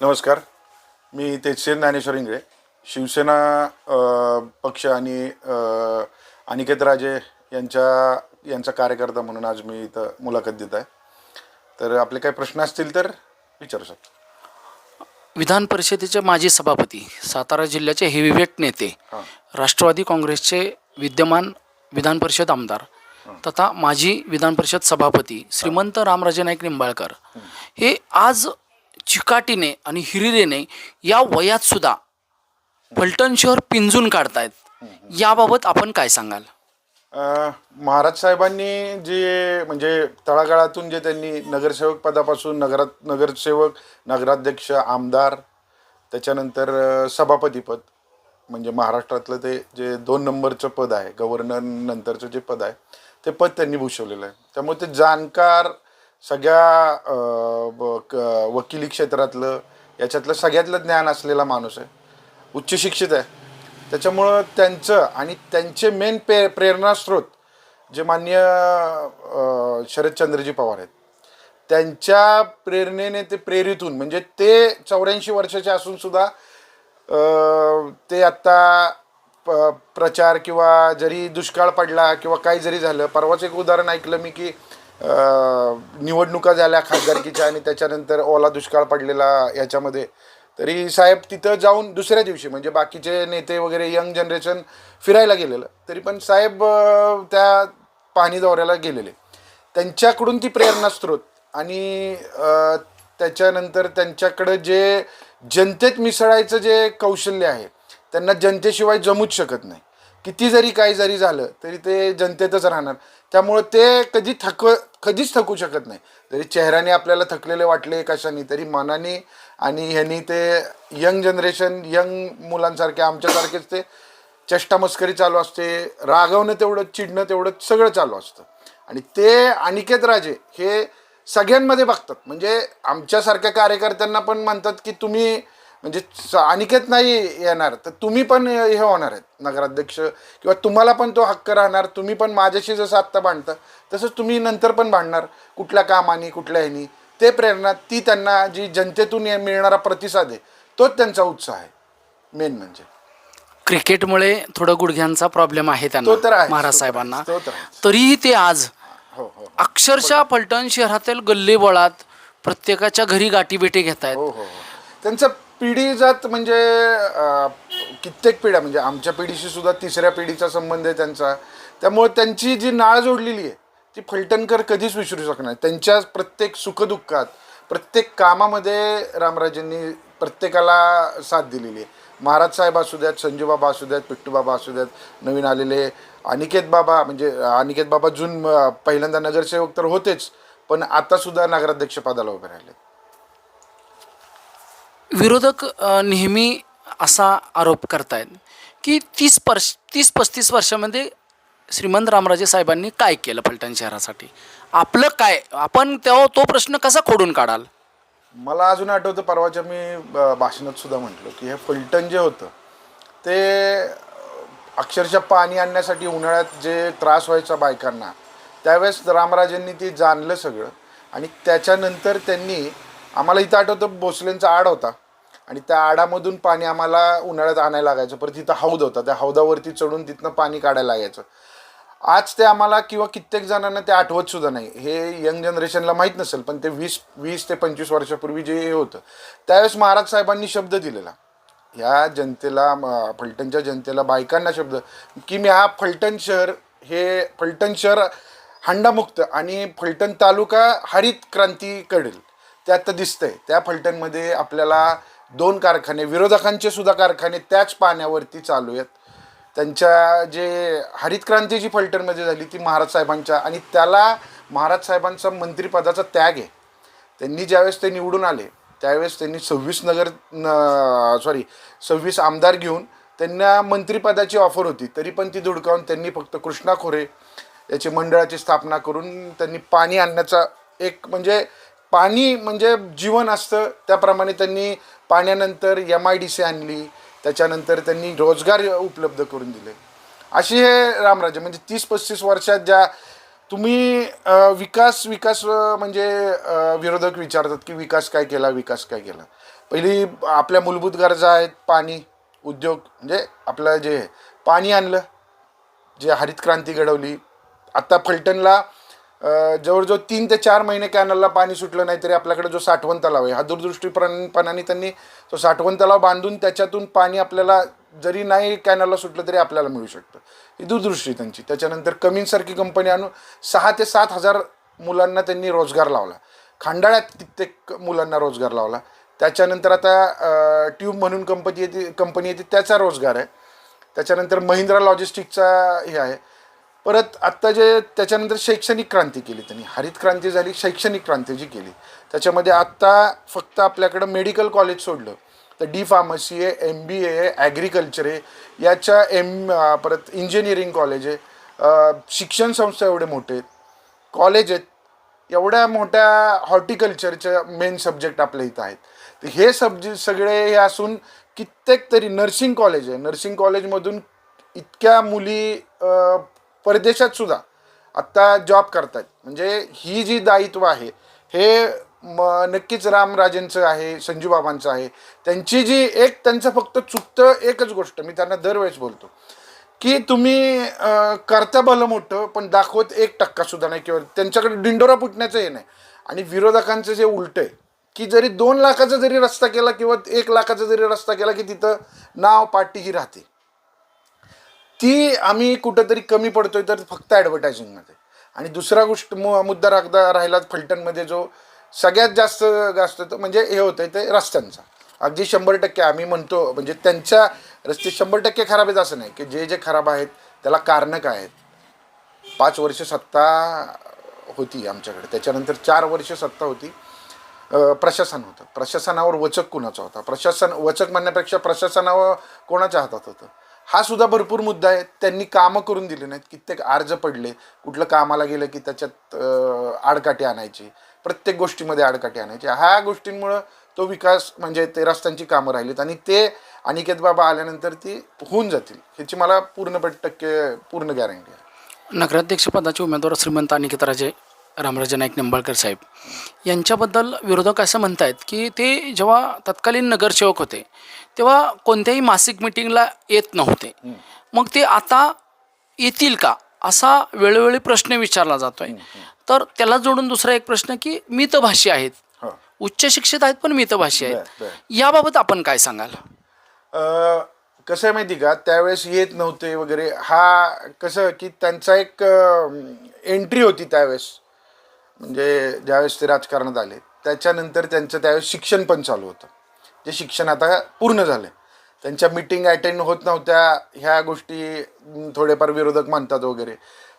नमस्कार. मी तेजसेन ज्ञानेश्वर इंगळे. शिवसेना पक्ष आणि अनिकेत राजे यांच्या यांचा कार्यकर्ता म्हणून आज मी इथं मुलाखत देत आहे. तर आपले काही प्रश्न असतील तर विचारू शकतो. विधान परिषदेचे माजी सभापती सातारा जिल्ह्याचे हेवीवेट नेते हां. राष्ट्रवादी काँग्रेसचे विद्यमान विधान परिषद आमदार तथा माजी विधान परिषद सभापती श्रीमंत रामराजे नाईक निंबाळकर. हे आज चिकाटीने आणि हिरिरेने या वयात सुद्धा फलटण शहर पिंजून काढतायत. याबाबत आपण काय सांगाल? महाराज साहेबांनी जे म्हणजे तळागाळातून जे त्यांनी नगरसेवक पदापासून नगरात नगरसेवक नगराध्यक्ष आमदार त्याच्यानंतर सभापतीपद म्हणजे महाराष्ट्रातलं ते जे दोन नंबरचं पद आहे गव्हर्नर नंतरचं जे पद आहे ते पद त्यांनी भूषवलेलं आहे. त्यामुळे ते जाणकार सगळ्या ब- क- वकिली क्षेत्रातलं याच्यातलं सगळ्यातलं ज्ञान असलेला माणूस आहे. उच्च शिक्षित आहे. त्याच्यामुळं त्यांचं आणि त्यांचे मेन पे प्रेरणास्रोत जे मान्य शरदचंद्रजी पवार आहेत. त्यांच्या प्रेरणेने ते प्रेरितून म्हणजे ते चौऱ्याऐंशी वर्षाचे असून सुद्धा ते आत्ता प- प्रचार किंवा जरी दुष्काळ पडला किंवा काही जरी झालं परवाच एक उदाहरण ऐकलं मी की निवडणुका झाल्या खासदारकीच्या आणि त्याच्यानंतर ओला दुष्काळ पडलेला याच्यामध्ये. तरी साहेब तिथं जाऊन दुसऱ्या दिवशी म्हणजे बाकीचे नेते वगैरे यंग जनरेशन फिरायला गेलेलं तरी पण साहेब त्या पाणी दौऱ्याला गेलेले. त्यांच्याकडून ती प्रेरणास्त्रोत आणि त्याच्यानंतर त्यांच्याकडं जे जनतेत मिसळायचं जे कौशल्य आहे त्यांना जनतेशिवाय जमूच शकत नाही. किती जरी काही जरी झालं तरी ते जनतेतच राहणार. त्यामुळं ते कधी थक कधीच थकू शकत नाही. तरी चेहऱ्याने आपल्याला थकलेले वाटले कशाने तरी मनाने आणि ह्यांनी ते यंग जनरेशन यंग मुलांसारखे आमच्यासारखेच ते चष्टामस्करी चालू असते रागवणं तेवढं चिडणं तेवढं सगळं चालू असतं. आणि ते अनिकेत राजे हे सगळ्यांमध्ये बघतात. म्हणजे आमच्यासारख्या कार्यकर्त्यांना पण म्हणतात की तुम्ही म्हणजे अनिकेत नाही येणार तर तुम्ही पण हे होणार आहेत नगराध्यक्ष. किंवा तुम्हाला पण तो हक्क राहणार तुम्ही पण माझ्याशी जसं आत्ता भांडता तसंच तुम्ही नंतर पण भांडणार कुठल्या कामानी कुठल्या ह्यानी. ते प्रेरणा ती त्यांना जी जनतेतून मिळणारा प्रतिसाद आहे तोच त्यांचा उत्साह आहे मेन म्हणजे. क्रिकेटमुळे थोडं गुडघ्यांचा प्रॉब्लेम आहे त्यांना महाराज तो तर साहेबांना. तरीही ते आज हो हो अक्षरशः फलटण शहरातील गल्लीबोळात प्रत्येकाच्या घरी गाठीभेटी घेत आहेत हो हो हो. त्यांचं पिढी जात म्हणजे अं, कित्येक पिढ्या म्हणजे आमच्या पिढीशी सुद्धा तिसऱ्या पिढीचा संबंध आहे त्यांचा. त्यामुळे त्यांची जी नाळ जोडलेली आहे ती फलटणकर कधीच विसरू शकणार नाही. त्यांच्या प्रत्येक सुखदुःखात प्रत्येक कामामध्ये रामराजेंनी प्रत्येकाला साथ दिलेली आहे. महाराज साहेब असू द्यात संजूबाबा असू द्यात पिट्टूबाबा असू द्यात नवीन आलेले अनिकेत बाबा म्हणजे अनिकेत बाबा जून अं, पहिल्यांदा नगरसेवक तर होतेच पण आतासुद्धा नगराध्यक्षपदाला उभे राहिले. विरोधक नेहमी असा आरोप करतायत की तीस पर्स तीस पस्तीस वर्षामध्ये श्रीमंत रामराजे साहेबांनी काय केलं फलटण शहरासाठी? आपलं काय? आपण तेव्हा तो प्रश्न कसा खोडून काढाल? मला अजून आठवतं परवाच्या मी भाषणात सुद्धा म्हटलं की हे फलटण जे होतं ते अक्षरशः पाणी आणण्यासाठी उन्हाळ्यात जे त्रास व्हायचा बायकांना त्यावेळेस रामराजेंनी ते जाणलं सगळं आणि त्याच्यानंतर त्यांनी आम्हाला इथं आठवतं भोसलेंचा आड होता. आणि त्या आडामधून पाणी आम्हाला उन्हाळ्यात आणायला लागायचं. परत तिथं हौद होता. त्या हौदावरती चढून तिथनं पाणी काढायला लागायचं. आज ते आम्हाला किंवा कित्येक जणांना ते आठवत सुद्धा नाही. हे यंग जनरेशनला माहीत नसेल पण ते वीस वीस ते पंचवीस वर्षापूर्वी जे हे होतं त्यावेळेस महाराज साहेबांनी शब्द दिलेला. ह्या जनतेला फलटणच्या जनतेला बायकांना शब्द की मी हा फलटण शहर हे फलटण शहर हंडामुक्त आणि फलटण तालुका हरित क्रांती करेल ते आत्ता दिसतंय. त्या फलटणमध्ये आपल्याला दोन कारखाने विरोधकांचे सुद्धा कारखाने त्याच पाण्यावरती चालू आहेत. त्यांच्या जे हरित क्रांती जी फलटणमध्ये झाली ती महाराज साहेबांच्या आणि त्याला महाराज साहेबांचा मंत्रिपदाचा त्याग आहे. त्यांनी ज्यावेळेस ते निवडून आले त्यावेळेस त्यांनी सव्वीस नगर सॉरी सव्वीस आमदार घेऊन त्यांना मंत्रिपदाची ऑफर होती. तरी पण ती धुडकावून त्यांनी फक्त कृष्णा खोरे याची मंडळाची स्थापना करून त्यांनी पाणी आणण्याचा एक म्हणजे पाणी म्हणजे जीवन असतं. त्याप्रमाणे त्यांनी पाण्यानंतर एम आय डी सी आणली त्याच्यानंतर त्यांनी रोजगार उपलब्ध करून दिले. अशी हे रामराजे म्हणजे तीस पस्तीस वर्षात ज्या तुम्ही विकास विकास म्हणजे विरोधक विचारतात की विकास काय केला विकास काय केला? पहिली आपल्या मूलभूत गरजा आहेत पाणी उद्योग म्हणजे आपलं जे पाणी आणलं जे हरित क्रांती घडवली. आत्ता फलटणला जवळजवळ तीन ते चार महिने कॅनलला पाणी सुटलं नाही तरी आपल्याकडे जो साठवण तलाव आहे हा दूरदृष्टीपणाने त्यांनी तो साठवण तलाव बांधून त्याच्यातून पाणी आपल्याला जरी नाही कॅनलला सुटलं तरी आपल्याला मिळू शकतं. ही दूरदृष्टी त्यांची. त्याच्यानंतर कमींसारखी कंपनी आणून सहा ते सात हजार मुलांना त्यांनी रोजगार लावला. खांडाळ्यात कित्येक मुलांना रोजगार लावला. त्याच्यानंतर आता ट्यूब म्हणून कंपनी येते कंपनी येते त्याचा रोजगार आहे. त्याच्यानंतर महिंद्रा लॉजिस्टिकचा हे आहे. परत आत्ता जे त्याच्यानंतर शैक्षणिक क्रांती केली त्यांनी. हरित क्रांती झाली शैक्षणिक क्रांती जी केली. त्याच्यामध्ये आत्ता फक्त आपल्याकडं मेडिकल कॉलेज सोडलं. तर डी फार्मसी आहे एम बी ए आहे ॲग्रिकल्चर आहे. याच्या एम परत इंजिनिअरिंग कॉलेज आहे. शिक्षण संस्था एवढे मोठे आहेत. कॉलेज आहेत. एवढ्या मोठ्या हॉर्टिकल्चरच्या मेन सब्जेक्ट आपल्या इथं आहेत. तर हे सब्जेक्ट सगळे हे असून कित्येक तरी नर्सिंग कॉलेज आहे. नर्सिंग कॉलेजमधून इतक्या मुली परदेशात सुद्धा आत्ता जॉब करतात म्हणजे ही जी दायित्व आहे हे म नक्कीच रामराजेंचं आहे संजूबाबांचं आहे. त्यांची जी एक त्यांचं फक्त चुकतं एकच गोष्ट मी त्यांना दरवेळेस बोलतो की तुम्ही करता भलं मोठं पण दाखवत एक टक्का सुद्धा नाही किंवा त्यांच्याकडे डिंडोरा फुटण्याचं हे नाही. आणि विरोधकांचं जे उलट आहे की जरी दोन लाखाचा जरी रस्ता केला किंवा एक लाखाचा जरी रस्ता केला की तिथं नाव पाठी ही राहते. ती आम्ही कुठंतरी कमी पडतोय तर फक्त ॲडव्हर्टायझिंगमध्ये आणि दुसरा गोष्ट मु मुद्दा राखदा राहिला फलटणमध्ये जो सगळ्यात जास्त जास्त तो म्हणजे हे होतं ते रस्त्यांचा. अगदी शंभर टक्के आम्ही म्हणतो म्हणजे त्यांच्या रस्ते शंभर टक्के खराब आहेत असं नाही की जे जे खराब आहेत त्याला कारणं काय आहेत? पाच वर्ष सत्ता होती आमच्याकडे. त्याच्यानंतर चार वर्ष सत्ता होती. प्रशासन होतं. प्रशासनावर वचक कुणाचा होता? प्रशासन वचक म्हणण्यापेक्षा प्रशासनावर कोणाच्या हातात होतं? हा सुद्धा भरपूर मुद्दा आहे. त्यांनी कामं करून दिली नाहीत. कित्येक अर्ज पडले. कुठलं कामाला गेलं की त्याच्यात आडकाठी आणायची. प्रत्येक गोष्टीमध्ये आडकाठी आणायची. ह्या गोष्टींमुळं तो विकास म्हणजे ते रस्त्यांची कामं राहिलीत आणि ते अनिकेत बाबा आल्यानंतर ती होऊन जातील. ह्याची मला पूर्ण टक्के पूर्ण गॅरंटी आहे. नगराध्यक्षपदाचे उमेदवार श्रीमंत अनिकेत राजे रामराजे नाईक निंबाळकर साहेब यांच्याबद्दल विरोधक असं म्हणतायत की ते जेव्हा तत्कालीन नगरसेवक होते तेव्हा कोणत्याही मासिक मिटिंगला येत नव्हते. मग ते आता येतील का असा वेळोवेळी प्रश्न विचारला जातोय. तर त्याला जोडून दुसरा एक प्रश्न की मितभाषी आहेत. हो. उच्च शिक्षित आहेत पण मितभाषी आहेत. याबाबत आपण काय सांगाल? कसं आहे माहिती का? त्यावेळेस येत नव्हते वगैरे. हा कसं की त्यांचा एक एंट्री होती त्यावेळेस. म्हणजे ज्यावेळेस ते राजकारणात आले त्याच्यानंतर त्यांचं त्यावेळेस शिक्षण पण चालू होतं. जे शिक्षण आता पूर्ण झालं आहे त्यांच्या मिटिंग अटेंड होत नव्हत्या ह्या गोष्टी थोडेफार विरोधक मानतात वगैरे.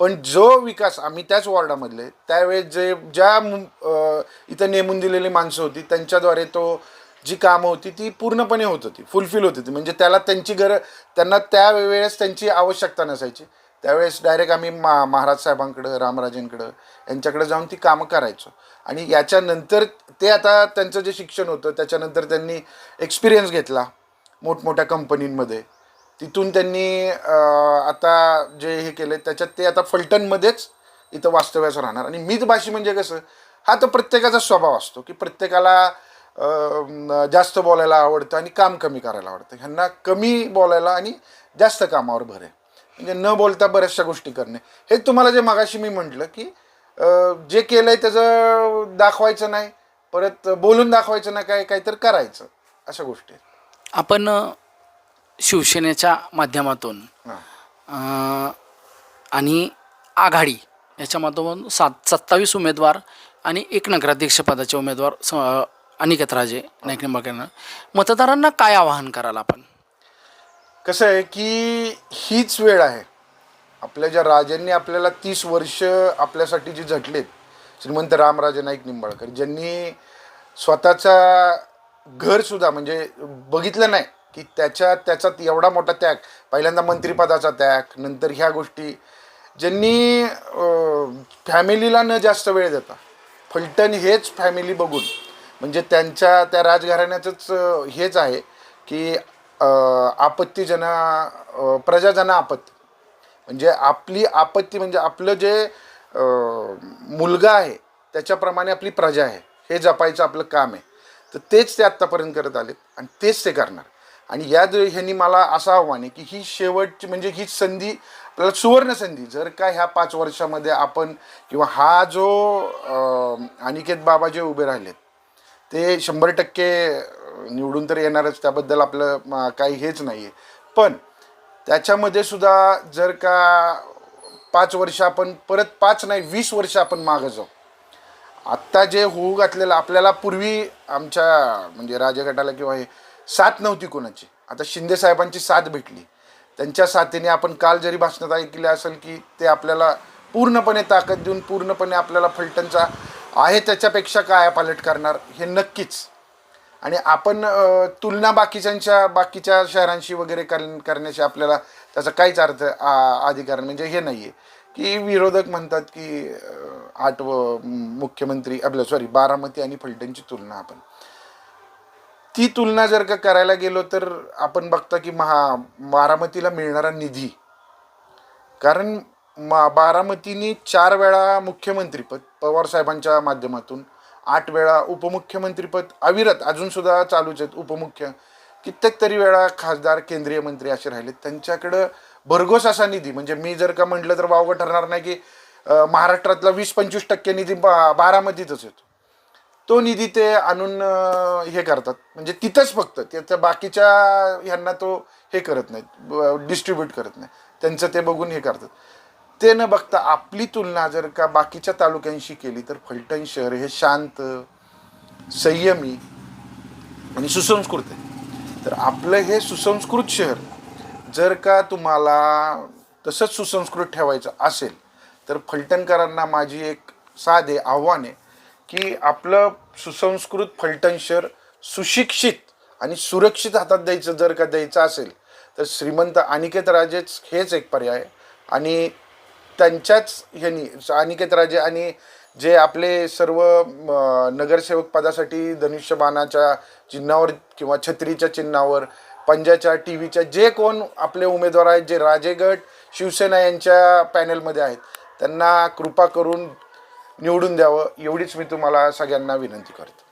पण जो विकास आम्ही त्याच वॉर्डामधले त्यावेळेस जे ज्या इथं नेमून दिलेली माणसं होती त्यांच्याद्वारे तो जी कामं होती ती पूर्णपणे होत होती फुलफिल होत होती. म्हणजे त्याला त्यांची गरज त्यांना त्या वेळेस त्यांची आवश्यकता नसायची. त्यावेळेस डायरेक्ट आम्ही मा महाराज साहेबांकडं रामराजेंकडं यांच्याकडे जाऊन ती कामं करायचो. आणि याच्यानंतर ते आता त्यांचं जे शिक्षण होतं त्याच्यानंतर त्यांनी एक्सपिरियन्स घेतला मोठमोठ्या कंपनींमध्ये तिथून त्यांनी आता जे हे केले त्याच्यात ते आता फलटणमध्येच इथं वास्तव्यास राहणार. आणि मीत भाषी म्हणजे कसं हा तर प्रत्येकाचा स्वभाव असतो की प्रत्येकाला जास्त बोलायला आवडतं आणि काम कमी करायला आवडतं. ह्यांना कमी बोलायला आणि जास्त कामावर भर आहे. म्हणजे न बोलता बऱ्याचशा गोष्टी करणे. हे तुम्हाला जे मगाशी मी म्हटलं की जे केलंय त्याचं दाखवायचं नाही परत बोलून दाखवायचं नाही काय काहीतरी करायचं अशा गोष्टी आपण शिवसेनेच्या माध्यमातून आणि आघाडी याच्या माध्यमातून सात सत्तावीस उमेदवार आणि एक नगराध्यक्ष पदाचे उमेदवार स अनिकेतराजे नाईक निंबाळकरांना. मतदारांना काय आवाहन कराल आपण? कसं आहे की हीच वेळ आहे. आपल्या ज्या राजांनी आपल्याला तीस वर्ष आपल्यासाठी जी झटलेत श्रीमंत रामराजे नाईक निंबाळकर ज्यांनी स्वतःचा घरसुद्धा म्हणजे बघितलं नाही की त्याच्या त्याचा एवढा मोठा त्याग पहिल्यांदा मंत्रिपदाचा त्याग नंतर ह्या गोष्टी ज्यांनी फॅमिलीला न जास्त वेळ देता फलटण हेच फॅमिली बघून म्हणजे त्यांच्या त्या राजघराण्याचंच हेच आहे की आपत्तीजना आपत्ती जना अं, प्रजाजना आपत्ती. म्हणजे आपली आपत्ती म्हणजे आपलं जे मुलगा आहे त्याच्याप्रमाणे आपली प्रजा आहे. हे जपायचं आपलं काम आहे. तर तेच ते आत्तापर्यंत करत आलेत आणि तेच ते करणार. आणि या ह्यांनी मला असं आव्हान आहे की ही शेवटची म्हणजे ही संधी आपल्याला सुवर्ण संधी जर का ह्या पाच वर्षामध्ये आपण किंवा हा जो अनिकेत बाबा जे उभे राहिलेत ते शंभर टक्के निवडून तर येणारच त्याबद्दल आपलं काही हेच नाही आहे पण त्याच्यामध्ये सुद्धा जर का पाच वर्ष आपण परत पाच नाही वीस वर्ष आपण मागं जाऊ. आत्ता जे होऊ घातलेलं आपल्याला पूर्वी आमच्या म्हणजे राजगटाला किंवा हे साथ नव्हती कोणाची. आता शिंदे साहेबांची साथ भेटली. त्यांच्या साथीने आपण काल जरी भाषणात ऐकले असेल की ते आपल्याला पूर्णपणे ताकद देऊन पूर्णपणे आपल्याला फलटणचा आहे त्याच्यापेक्षा काय पालट करणार हे नक्कीच. आणि आपण तुलना बाकीच्यांच्या बाकीच्या शहरांशी वगैरे कर करण्याशी आपल्याला त्याचा काहीच अर्थ आ- अधिकार म्हणजे हे नाही आहे की विरोधक म्हणतात की आठव आठ मुख्यमंत्री आपलं सॉरी बारामती आणि फलटणची तुलना आपण. ती तुलना जर का करायला गेलो तर आपण बघता की महा बारामतीला मिळणारा निधी. कारण मा बारामतीने चार वेळा मुख्यमंत्रीपद पवार साहेबांच्या माध्यमातून आठ वेळा उपमुख्यमंत्रीपद अविरत अजूनसुद्धा चालूच आहेत उपमुख्य. कित्येक तरी वेळा खासदार केंद्रीय मंत्री असे राहिले. त्यांच्याकडं भरघोस असा निधी म्हणजे मी जर का म्हटलं तर वावगं ठरणार नाही की महाराष्ट्रातला वीस पंचवीस टक्के निधी बा बारामतीतच येतो. तो निधी ते आणून हे करतात. म्हणजे तिथंच फक्त त्याच्या बाकीच्या ह्यांना तो हे करत नाहीत डिस्ट्रीब्यूट करत नाही त्यांचं ते बघून हे करतात. ते न बघता आपली तुलना जर का बाकीच्या तालुक्यांशी केली तर फलटण शहर हे शांत संयमी आणि सुसंस्कृत आहे. तर आपलं हे सुसंस्कृत शहर जर का तुम्हाला तसंच सुसंस्कृत ठेवायचं असेल तर फलटणकरांना माझी एक साधे आव्हान आहे की आपलं सुसंस्कृत फलटण शहर सुशिक्षित आणि सुरक्षित हातात द्यायचं जर का द्यायचं असेल तर श्रीमंत अनिकेत राजेच हेच एक पर्याय आणि त्यांच्याच ह्यांनी अनिकेत राजे आणि जे आपले सर्व नगरसेवक पदासाठी धनुष्यबाणाच्या चिन्हावर किंवा छत्रीच्या चिन्हावर पंजाच्या टी व्हीच्या जे कोण आपले उमेदवार आहेत जे राजेगट शिवसेना यांच्या पॅनेलमध्ये आहेत त्यांना कृपा करून निवडून द्यावं एवढीच मी तुम्हाला सगळ्यांना विनंती करतो.